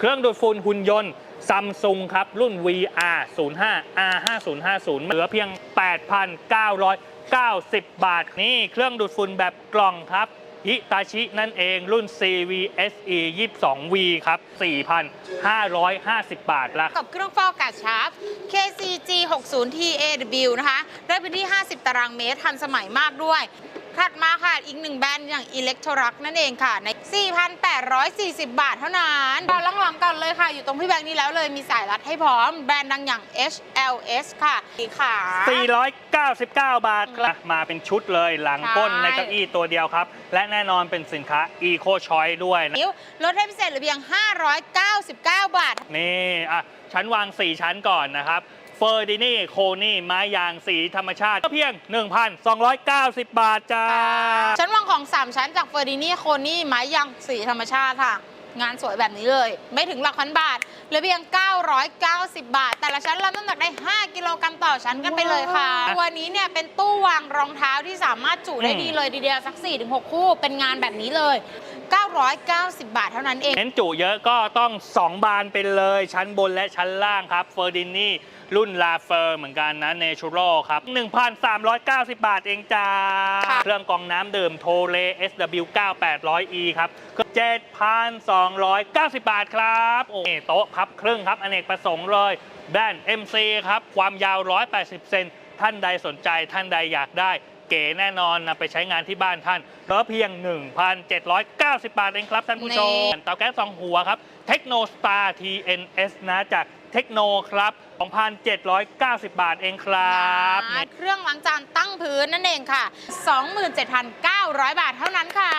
เครื่องดูดฝุ่นหุ่นยนต์ซัมซุงครับ รุ่น VR 05 R 5050เหลือเพียง 8,990 บาท นี่เครื่องดูดฝุ่นแบบกล่องครับฮิตาชินั่นเองรุ่น CVSE 22V ครับ 4,550 บาทละกับเครื่องฟอกอากาศชาร์ป KCG 60 TAW นะคะ ได้พื้นที่ 50 ตารางเมตรทันสมัยมากด้วย ถัดมาค่ะ อีกหนึ่งแบรนด์อย่าง Electrorac นั่นเองค่ะ ใน 4,840 บาทเท่านั้นเราหลังๆกันเลยค่ะ อยู่ตรงพี่แบงค์นี้แล้วเลยมีสายรัดให้พร้อม แบรนด์ดังอย่าง HLS ค่ะสีขา499 บาทครับมาเป็นชุดเลยหลังก้นใช่ในเก้าอี้ตัวเดียวครับ และแน่นอนเป็นสินค้า Eco Choice ด้วยนะนิ้วลดให้พิเศษเหลือเพียง 599 บาท นี่อะชั้นวาง 4 ชั้นก่อนนะครับ เฟอร์ดินี่โคนี่ไม้ยางสีธรรมชาติก็เพียง 1,290 บาทจ้า ชั้นวางของ 3 ชั้นจากเฟอร์ดินี่โคนี่ไม้ยางสีธรรมชาติค่ะ งานสวยแบบนี้เลย ไม่ถึงหลักพันบาทเหลือเพียง 990 บาท แต่ละชั้นรับน้ำหนักได้ 5 กิโลกรัมต่อชั้นกันไปเลยค่ะว้าวตัวนี้เนี่ยเป็นตู้วางรองเท้าที่สามารถจุได้อืมดีเลยทีเดียวสัก 4-6 คู่เป็นงานแบบนี้เลย 990 บาทเท่านั้นเอง เน้นจุเยอะก็ต้อง 2 บานไปเลย ชั้นบนและชั้นล่างครับเฟอร์ดินี่รุ่นลาเฟอร์เหมือนกันนะเนชูรัลครับ 1,390 บาทเองจ้าค่ะเครื่องกรองน้ำดื่มโทเล SW 9800E ครับ 7,290 บาทครับ โอ้โต๊ะพับครึ่งครับ อเนกประสงค์เลย แบรนด์ MC ครับ ความยาว 180 เซน ท่านใดสนใจท่านใดอยากได้ เก๋แน่นอนนะไปใช้งานที่บ้านท่านเหลือเพียง 1,790 บาทเองครับท่านผู้ชมเตาแก๊สสองหัวครับเทคโนสตาร์ TNS นะจากเทคโนครับ 2,790 บาทเองครับอ่าเครื่องล้างจานตั้งพื้นนั่นเองค่ะ 27,900 บาทเท่านั้นค่ะ